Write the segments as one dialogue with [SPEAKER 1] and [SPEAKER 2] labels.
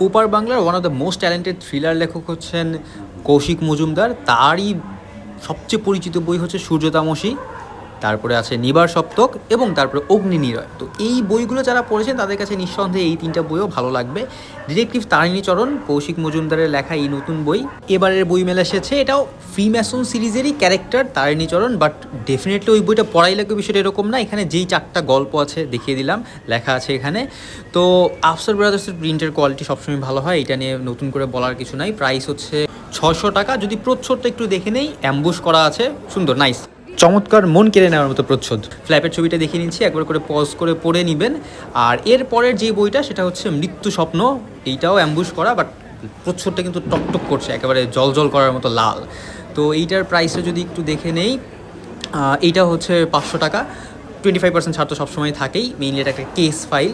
[SPEAKER 1] ওপার বাংলার one of the most talented thriller লেখক হচ্ছেন কৌশিক মজুমদার। তারই সবচেয়ে পরিচিত বই হচ্ছে সূর্য তামসী তারপরে আছে নিবার সপ্তক এবং তারপরে অগ্নি নিরয়। তো এই বইগুলো যারা পড়েছেন, তাদের কাছে নিঃসন্দেহে এই তিনটা বইও ভালো লাগবে। ডিটেকটিভ তারিণী চরণ, কৌশিক মজুমদারের লেখা এই নতুন বই। এবারের বই মেলা এসেছে, এটাও free mason সিরিজেরই character Tarini Charan but definitely ওই বইটা পড়াই লাগবে বিষয়টা এরকম না। এখানে যেই চারটা গল্প আছে দেখিয়ে দিলাম, লেখা আছে এখানে। তো আফসার ব্রাদার্সের প্রিন্টের কোয়ালিটি সবসময় ভালো হয়, এটা নিয়ে নতুন করে বলার কিছু নাই। প্রাইস হচ্ছে ছশো টাকা। যদি প্রচ্ছদটা একটু দেখে নেই অ্যাম্বুশ করা আছে। সুন্দর নাইস চমৎকার মন কেড়ে নেওয়ার মতো প্রচ্ছদ। ফ্ল্যাপের ছবিটা দেখিয়ে নিচ্ছি, একবার করে পজ করে পড়ে নেবেন। আর এর পরের যে বইটা, সেটা হচ্ছে মৃত্যু স্বপ্ন। এইটাও অ্যাম্বুশ করা বাট প্রচ্ছদটা কিন্তু টকটক করছে, একেবারে জল জল করার মতো লাল। তো এইটার প্রাইসটা যদি একটু দেখে নেই এইটা হচ্ছে পাঁচশো টাকা। টোয়েন্টি ফাইভ পার্সেন্ট ছাড় তো সবসময় থাকেই মেইনলি এটা একটা কেস ফাইল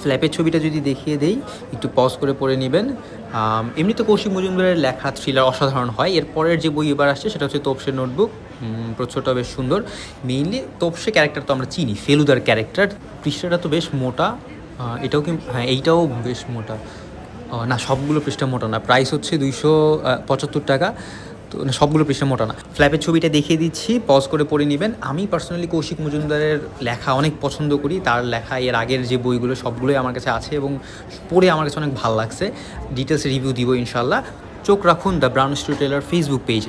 [SPEAKER 1] ফ্ল্যাপের ছবিটা যদি দেখিয়ে দেই, একটু পজ করে পড়ে নেবেন। এমনি তো কৌশিক মজুমদারের লেখা থ্রিলার অসাধারণ হয়। এর পরের যে বই এবার আসছে, সেটা হচ্ছে তোপসের নোটবুক। প্রচ্ছদটা বেশ সুন্দর। মেইনলি তোপসে ক্যারেক্টার তো আমরা চিনি, ফেলুদার ক্যারেক্টার পৃষ্ঠাটা তো বেশ মোটা। এটাও কি হ্যাঁ এইটাও বেশ মোটা। না, সবগুলো পৃষ্ঠা মোটা না। প্রাইস হচ্ছে দুইশো পঁচাত্তর টাকা। তো সবগুলো পৃষ্ঠা মোটা না। ফ্ল্যাপের ছবিটা দেখিয়ে দিচ্ছি পজ করে পড়ে নেবেন। আমি পার্সোনালি কৌশিক মজুমদারের লেখা অনেক পছন্দ করি। তার লেখা, এর আগের যে বইগুলো, সবগুলোই আমার কাছে আছে এবং পড়ে আমার কাছে অনেক ভালো লাগছে। ডিটেলস রিভিউ দিব ইনশাল্লাহ চোখ রাখুন the brown storyteller Facebook পেজে